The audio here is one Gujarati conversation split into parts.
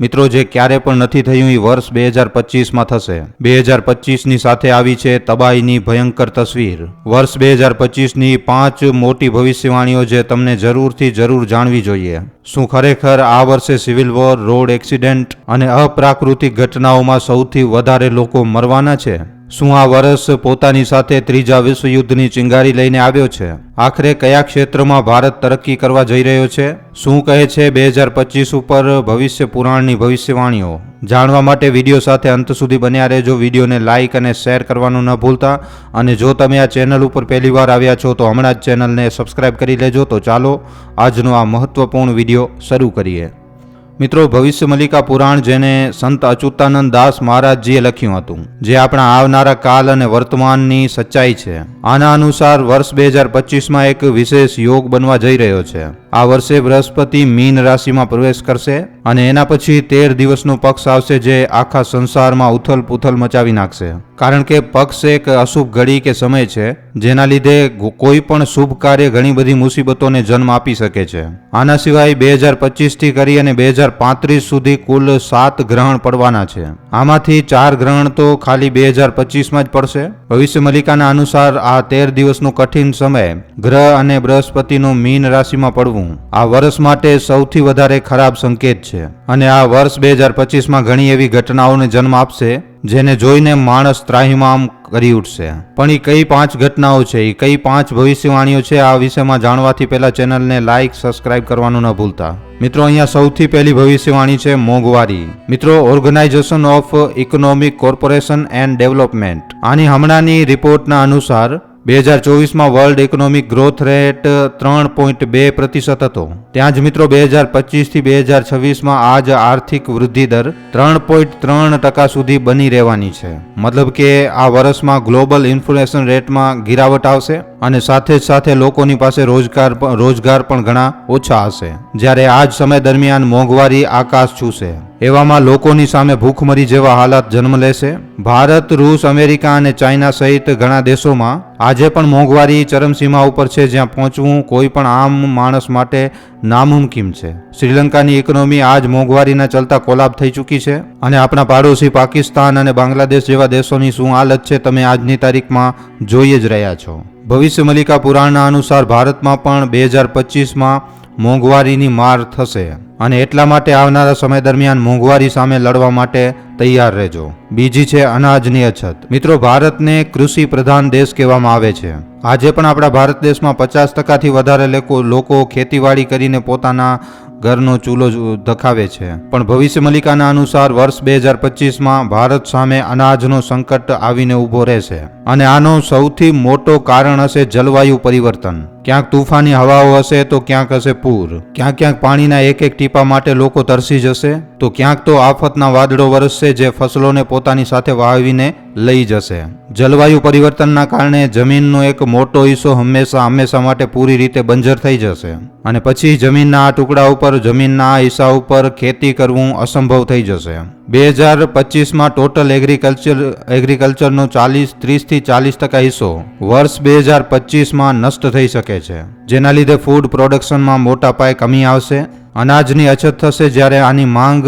મિત્રો, જે ક્યારે પણ નથી થયું એ વર્ષ બે હજાર પચીસમાં થશે. બે હજાર પચીસની સાથે આવી છે તબાહીની ભયંકર તસવીર. વર્ષ બે હજાર પચીસની પાંચ મોટી ભવિષ્યવાણીઓ જે તમને જરૂરથી જરૂર જાણવી જોઈએ. શું ખરેખર આ વર્ષે સિવિલ વોર, રોડ એક્સિડન્ટ અને અપ્રાકૃતિક ઘટનાઓમાં સૌથી વધારે લોકો મરવાના છે? શું આ વર્ષ પોતાની સાથે ત્રીજા વિશ્વયુદ્ધની ચિંગારી લઈને આવ્યો છે? આખરે કયા ક્ષેત્રમાં ભારત તરક્કી કરવા જઈ રહ્યો છે? શું કહે છે બે હજાર પચીસ ઉપર ભવિષ્ય પુરાણની ભવિષ્યવાણીઓ? જાણવા માટે વીડિયો સાથે અંત સુધી બન્યા રહેજો. વિડીયોને લાઇક અને શેર કરવાનું ન ભૂલતા. અને જો તમે આ ચેનલ ઉપર પહેલીવાર આવ્યા છો, તો હમણાં જ ચેનલને સબસ્ક્રાઇબ કરી લેજો. તો ચાલો આજનો આ મહત્વપૂર્ણ વીડિયો શરૂ કરીએ. મિત્રો, ભવિષ્ય મલિકા પુરાણ જેને સંત અચ્યુતાનંદ દાસ મહારાજજીએ લખ્યું હતું, જે આપણા આવનારા કાલ અને વર્તમાનની સચ્ચાઈ છે. આના અનુસાર વર્ષ બે હજાર પચીસમાં એક વિશેષ યોગ બનવા જઈ રહ્યો છે. આ વર્ષે બૃહસ્પતિ મીન રાશિમાં પ્રવેશ કરશે. અને એના પછી તેર દિવસનો પક્ષ આવશે જે આખા સંસારમાં ઉથલ પુથલ મચાવી નાખશે. કારણ કે પક્ષ એક અશુભ ઘડી કે સમય છે, જેના લીધે કોઈ પણ શુભ કાર્ય ઘણી બધી મુસીબતોને જન્મ આપી શકે છે. આના સિવાય બે હજાર પચીસથી કરી અને બે હજાર પાંત્રીસ સુધી કુલ સાત ગ્રહણ પડવાના છે. આમાંથી ચાર ગ્રહણ તો ખાલી બે હજાર પચીસમાં જ પડશે. ભવિષ્ય મલિકાના અનુસાર આ તેર દિવસનો કઠિન સમય ગ્રહ અને બૃહસ્પતિનું મીન રાશિમાં પડવું. આ વર્ષ માટે સૌથી વધારે ખરાબ સંકેત છે. અને આ વર્ષ બે હજાર પચીસમાં ઘણી એવી ઘટનાઓને જન્મ આપશે, જેને જોઈને માણસ ત્રાહિમામ કરી ઉઠશે. પણ એ કઈ પાંચ ઘટનાઓ છે? એ કઈ પાંચ ભવિષ્યવાણીઓ છે? આ વિષયમાં જાણવાથી પહેલાં ચેનલને લાઇક સબસ્ક્રાઇબ કરવાનું ન ભૂલતા. મિત્રો, અહીંયા સૌથી પહેલી ભવિષ્યવાણી છે મોંઘવારી. મિત્રો, organisation of economic corporation and development. આની હમણાંની રિપોર્ટના અનુસાર બે હજાર ચોવીસમાં વર્લ્ડ ઇકોનોમિક ગ્રોથ રેટ ત્રણ પોઈન્ટ બે પ્રતિશત હતો. ત્યાં જ મિત્રો બે હજાર પચીસથી બે હજાર છવ્વીસમાં આ જ આર્થિક વૃદ્ધિ દર ત્રણ પોઈન્ટ ત્રણ ટકા સુધી બની રહેવાની છે. મતલબ કે આ વર્ષમાં ગ્લોબલ ઇન્ફ્લેશન રેટમાં ગિરાવટ આવશે અને સાથે જ સાથે લોકોની પાસે રોજગાર રોજગાર પણ ઘણા ઓછા હશે. જ્યારે આ જ સમય દરમિયાન મોંઘવારી આકાશ છૂશે. એવામાં લોકોની સામે ભૂખમરી જેવા હાલાત જન્મ લેશે. ભારત, રૂસ, અમેરિકા અને ચાઇના સહિત ઘણા દેશોમાં આજે પણ મોંઘવારી ચરમસીમા ઉપર છે, જ્યાં પહોંચવું કોઈ પણ આમ માણસ માટે નામુમકિન છે. શ્રીલંકાની ઇકોનોમી આજ મોંઘવારીના ચલતા કોલાબ થઈ ચૂકી છે અને આપણા પાડોશી પાકિસ્તાન અને બાંગ્લાદેશ જેવા દેશોની શું હાલત છે, તમે આજની તારીખમાં જોઈ જ રહ્યા છો. ભવિષ્ય મલિકા પુરાણના અનુસાર ભારતમાં પણ બે હજાર પચીસમાં મોંઘવારીની માર થશે અને એટલા માટે આવનારા સમય દરમિયાન મોંઘવારી સામે લડવા માટે તૈયાર રહેજો. બીજી છે અનાજની અછત મિત્રો, ભારતને કૃષિ પ્રધાન દેશ કહેવામાં આવે છે. આજે પણ આપણા ભારત દેશમાં પચાસ ટકાથી વધારે લોકો ખેતીવાડી કરીને પોતાના ઘરનો ચૂલો ધખાવે છે. પણ ભવિષ્ય મલિકાના અનુસાર વર્ષ બે હજાર પચીસમાં ભારત સામે અનાજનો સંકટ આવીને ઊભો રહેશે. અને આનો સૌથી મોટો કારણ હશે જલવાયુ પરિવર્તન. ક્યાંક તુફાની હવાઓ હશે તો ક્યાંક હશે પૂર. ક્યાંક ક્યાંક પાણીના એક એક ટીપા માટે લોકો તરસી જશે. તો ક્યાંક તો આફતના વાદળો વરસશે જે ફસલોને પોતાની સાથે વાવીને લઈ જશે. જલવાયુ પરિવર્તનના કારણે જમીનનો એક મોટો હિસ્સો હંમેશા હંમેશા માટે પૂરી રીતે બંજર થઈ જશે. અને પછી જમીનના આ ટુકડા ઉપર, જમીનના આ હિસ્સા ઉપર ખેતી કરવું અસંભવ થઈ જશે. બે હજાર પચીસમાં ટોટલ એગ્રીકલ્ચર, એગ્રીકલ્ચરનો ચાલીસ, ત્રીસથી ચાલીસ ટકા હિસ્સો વર્ષ બે હજાર પચીસમાં નષ્ટ થઈ શકે છે. જેના લીધે ફૂડ પ્રોડક્શનમાં મોટા પાયે કમી આવશે. અનાજની અછત થશે જ્યારે આની માંગ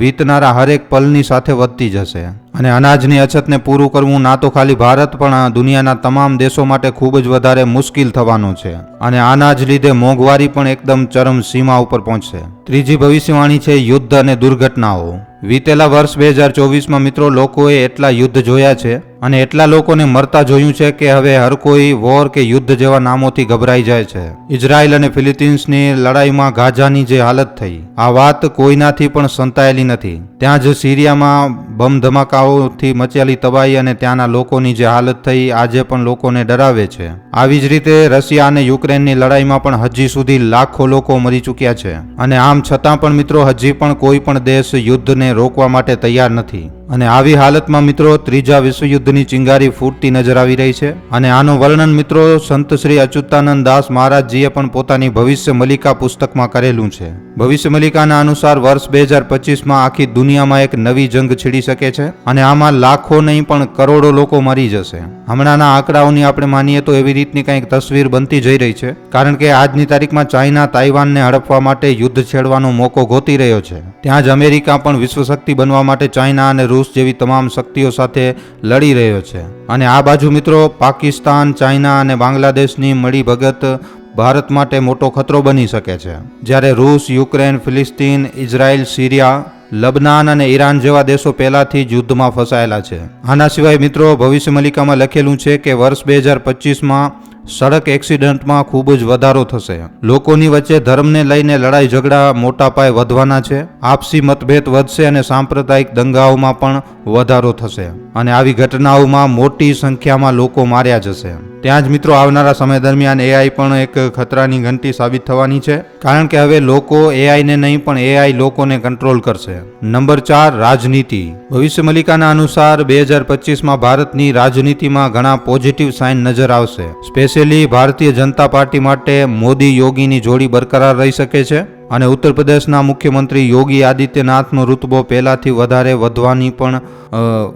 વીતનારા હરેક પલની સાથે વધતી જશે. અને અનાજની અછતને પૂરું કરવું ના તો ખાલી ભારત, પણ દુનિયાના તમામ દેશો માટે ખૂબ જ વધારે મુશ્કેલ થવાનું છે. અને આના જ લીધે મોંઘવારી પણ એકદમ ચરમ સીમા ઉપર પહોંચશે. ત્રીજી ભવિષ્યવાણી છે યુદ્ધ અને દુર્ઘટનાઓ. વીતેલા વર્ષ બે હજાર ચોવીસમાં મિત્રો લોકોએ એટલા યુદ્ધ જોયા છે અને એટલા લોકોને મરતા જોયું છે કે હવે હર કોઈ વોર કે યુદ્ધ જેવા નામોથી ગભરાઈ જાય છે. ઇઝરાયલ અને ફિલિપિન્સની લડાઈમાં ગાઝાની જે હાલત થઈ, આ વાત કોઈનાથી પણ સંતાયેલી નથી. ત્યાં જ સિરિયામાં બમ ધમાકાઓથી મચેલી તબાહી અને ત્યાંના લોકોની જે હાલત થઈ, આજે પણ લોકોને ડરાવે છે. આવી જ રીતે રશિયા અને યુક્રેનની લડાઈમાં પણ હજી સુધી લાખો લોકો મરી ચૂક્યા છે. અને આમ છતાં પણ મિત્રો, હજી પણ કોઈ પણ દેશ યુદ્ધને રોકવા માટે તૈયાર નથી. અને આવી હાલતમાં મિત્રો ત્રીજા વિશ્વયુદ્ધની ચિંગારી ફૂટતી નજર આવી રહી છે. અને આનું વર્ણન મિત્રો સંત શ્રી અચ્યુતાનંદ દાસ મહારાજજીએ પણ પોતાની ભવિષ્ય મલિકા પુસ્તકમાં કરેલું છે. ભવિષ્ય મલિકાના અનુસાર વર્ષ બે હજાર પચીસમાં આખી દુનિયામાં એક નવી જંગ છીડી શકે છે અને આમાં લાખો નહીં પણ કરોડો લોકો મરી જશે. હમણાંના આંકડાઓની આપણે માનીએ તો એવી રીતની કંઈક તસવીર બનતી જઈ રહી છે, કારણ કે આજની તારીખમાં ચાઇના તાઇવાનને હડપવા માટે યુદ્ધ છેડવાનો મોકો ગોતી રહ્યો છે. ત્યાં જ અમેરિકા પણ વિશ્વશક્તિ બનવા માટે ચાઇના અને રૂસ જેવી તમામ શક્તિઓ સાથે લડી રહ્યો છે. અને આ બાજુ મિત્રો, પાકિસ્તાન, ચાઇના અને બાંગ્લાદેશની મળી ભગત ભારત માટે મોટો ખતરો બની શકે છે. જ્યારે રૂસ, યુક્રેન, ફિલિસ્તીન, ઇઝરાયલ, સિરિયા, લબનાન અને ઈરાન જેવા દેશો પહેલાથી યુદ્ધમાં ફસાયેલા છે. આના સિવાય મિત્રો, ભવિષ્ય મલિકામાં લખેલું છે કે વર્ષ બે હજાર પચીસમાં સડક એક્સિડન્ટમાં ખૂબ જ વધારો થશે. લોકોની વચ્ચે ધર્મને લઈને લડાઈ ઝઘડા મોટા પાયે વધવાના છે. આપસી મતભેદ વધશે અને સાંપ્રદાયિક દંગાઓમાં પણ વધારો થશે. અને આવી ઘટનાઓમાં મોટી સંખ્યામાં લોકો માર્યા જશે. ત્યાં જ મિત્રો, આવનારા સમય દરમિયાન એઆઈ પણ એક ખતરાની ઘંટી સાબિત થવાની છે. કારણ કે હવે લોકો એઆઈને નહીં, પણ એઆઈ લોકોને કંટ્રોલ કરશે. નંબર ચાર, રાજનીતિ. ભવિષ્ય મલિકાના અનુસાર બે હજાર પચીસમાં ભારતની રાજનીતિમાં ઘણા પોઝિટિવ સાઇન નજર આવશે. સ્પેશિયલી ભારતીય જનતા પાર્ટી માટે મોદી યોગીની જોડી બરકરાર રહી શકે છે? અને ઉત્તર પ્રદેશના મુખ્યમંત્રી યોગી આદિત્યનાથનો રૂતબો પહેલાથી વધારે વધવાની પણ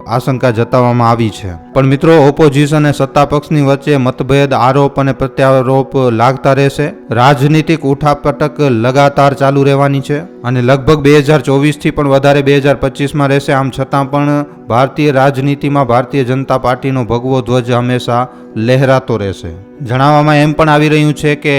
આશંકા જતાવવામાં આવી છે. પણ મિત્રો, ઓપોઝિશન અને સત્તા પક્ષની વચ્ચે મતભેદ, આરોપ અને પ્રત્યારોપ લાગતા રહેશે. રાજનીતિક ઉઠાપટક લગાતાર ચાલુ રહેવાની છે અને લગભગ બે હજાર ચોવીસથી પણ વધારે બે હજાર પચીસમાં રહેશે. આમ છતાં પણ ભારતીય રાજનીતિમાં ભારતીય જનતા પાર્ટીનો ભગવો ધ્વજ હંમેશા લહેરાતો રહેશે. જણાવવામાં એમ પણ આવી રહ્યું છે કે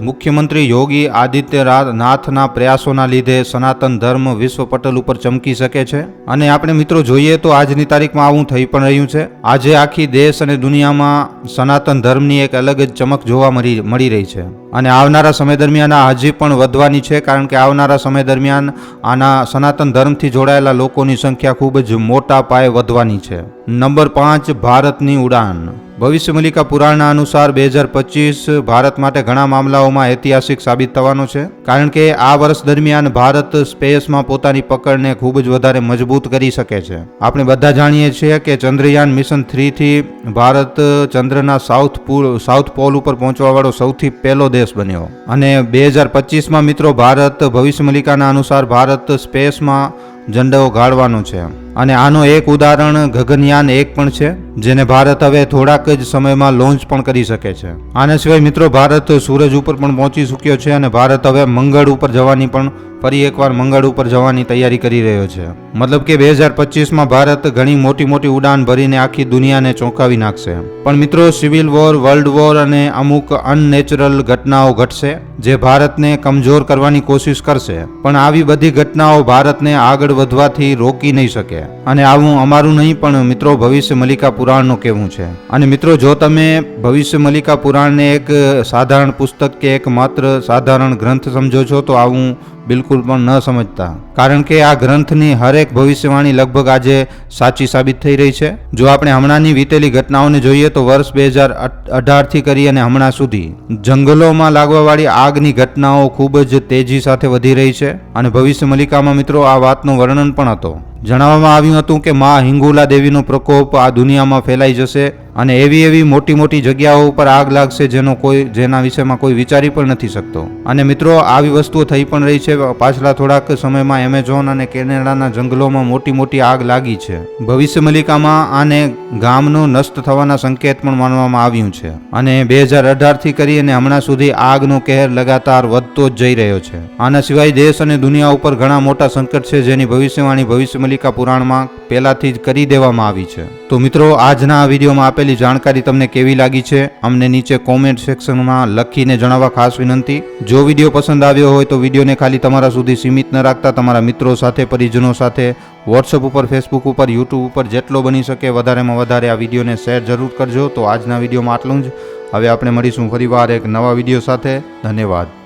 મુખ્યમંત્રી યોગી આદિત્યનાથના પ્રયાસોના લીધે સનાતન ધર્મ વિશ્વ પટલ ઉપર ચમકી શકે છે. અને આપણે મિત્રો જોઈએ તો આજની તારીખમાં આવું થઈ પણ રહ્યું છે. આજે આખી દેશ અને દુનિયામાં સનાતન ધર્મની એક અલગ જ ચમક જોવા મળી મળી રહી છે. અને આવનારા સમય દરમિયાન હજી પણ વધવાની છે, કારણ કે આવનારા સમય દરમિયાન આના સનાતન ધર્મથી જોડાયેલા લોકોની સંખ્યા ખૂબ જ મોટા પાયે વધવાની છે. નંબર પાંચ, ભારતની ઉડાન. ભવિષ્ય મલિકા પુરાણના અનુસાર બે હજાર પચીસ ભારત માટે ઘણા મામલાઓમાં ઐતિહાસિક સાબિત થવાનો છે. કારણ કે આ વર્ષ દરમિયાન ભારત સ્પેસમાં પોતાની પકડને ખૂબ જ વધારે મજબૂત કરી શકે છે. આપણે બધા જાણીએ છીએ કે ચંદ્રયાન મિશન થ્રીથી ભારત ચંદ્રના સાઉથ પોલ સાઉથ પોલ ઉપર પહોંચવાવાળો સૌથી પહેલો દેશ બન્યો. અને બે હજાર પચીસમાં મિત્રો ભારત ભવિષ્ય મલિકાના અનુસાર ભારત સ્પેસમાં ઝંડો ગાળવાનો છે. અને આનું એક ઉદાહરણ ગગનયાન એક પણ છે, જેને ભારત હવે થોડાક જ સમયમાં લોન્ચ પણ કરી શકે છે. આના સિવાય મિત્રો, ભારત સૂરજ ઉપર પણ પહોંચી ચૂક્યો છે અને ભારત હવે મંગળ ઉપર જવાની પણ ફરી એકવાર મંગળ ઉપર જવાની તૈયારી કરી રહ્યો છે. મતલબ કે બે હજાર પચીસમાં ભારત ઘણી મોટી મોટી ઉડાન ભરીને આખી દુનિયાને ચોંકાવી નાખશે. પણ મિત્રો, સિવિલ વોર, વર્લ્ડ વોર અને અમુક અનનેચરલ ઘટનાઓ ઘટશે, જે ભારતને કમજોર કરવાની કોશિશ કરશે. પણ આવી બધી ઘટનાઓ ભારતને આગળ વધવાથી રોકી નહીં શકે. અને આવું અમારું નહીં, પણ મિત્રો, ભવિષ્ય મલિકા પુરાણનું કહેવું છે. અને મિત્રો, જો તમે ભવિષ્ય મલિકા પુરાણને એક સાધારણ પુસ્તક કે એક માત્ર સાધારણ ગ્રંથ સમજો છો, તો આવું બિલકુલ પણ ન સમજતા. કારણ કે આ ગ્રંથની હરેક ભવિષ્યવાણી લગભગ આજે સાચી સાબિત થઈ રહી છે. જો આપણે હમણાંની વીતેલી ઘટનાઓને જોઈએ તો વર્ષ બે હજાર અઢારથી કરી અને હમણાં સુધી. જંગલોમાં લાગવાવાળી આગની ઘટનાઓ ખૂબ જ તેજી સાથે વધી રહી છે અને ભવિષ્ય મલિકામાં મિત્રો આ વાતનું વર્ણન પણ હતો. જણાવવામાં આવ્યું હતું કે મા હિંગુલા દેવીનો પ્રકોપ આ દુનિયામાં ફેલાઈ જશે અને એવી એવી મોટી મોટી જગ્યાઓ ઉપર આગ લાગશે જેનો કોઈ જેના વિષયમાં કોઈ વિચારી પણ નથી શકતો. અને મિત્રો, આવી વસ્તુઓ થઈ પણ રહી છે. પાછલા થોડાક સમયમાં એમેઝોન અને કેનેડાના જંગલોમાં મોટી મોટી આગ લાગી છે. ભવિષ્ય મલિકામાં આને ગામનો નષ્ટ થવાના સંકેત પણ માનવામાં આવ્યું છે. અને બે હજાર અઢારથી કરી અને હમણાં સુધી આગનો કહેર લગાતાર વધતો જ જઈ રહ્યો છે. આના સિવાય દેશ અને દુનિયા ઉપર ઘણા મોટા સંકટ છે જેની ભવિષ્યવાણી ભવિષ્ય મલિકા પુરાણમાં પહેલાથી જ કરી દેવામાં આવી છે. તો મિત્રો, આજના વિડીયોમાં આપેલી જાણકારી તમને કેવી લાગી છે, અમને નીચે કોમેન્ટ સેક્શનમાં લખીને જણાવવા ખાસ વિનંતી. જો વીડિયો પસંદ આવ્યો હોય તો વિડીયોને ખાલી તમારા સુધી સીમિત ન રાખતા, તમારા મિત્રો સાથે, પરિજનો સાથે વોટ્સઅપ ઉપર ફેસબુક ઉપર યુટ્યુબ ઉપર જેટલો બની શકે વધારેમાં વધારે આ વિડીયોને શેર જરૂર કરજો. તો આજના વિડીયોમાં આટલું જ. હવે આપણે મળીશું ફરીવાર એક નવા વીડિયો સાથે. ધન્યવાદ.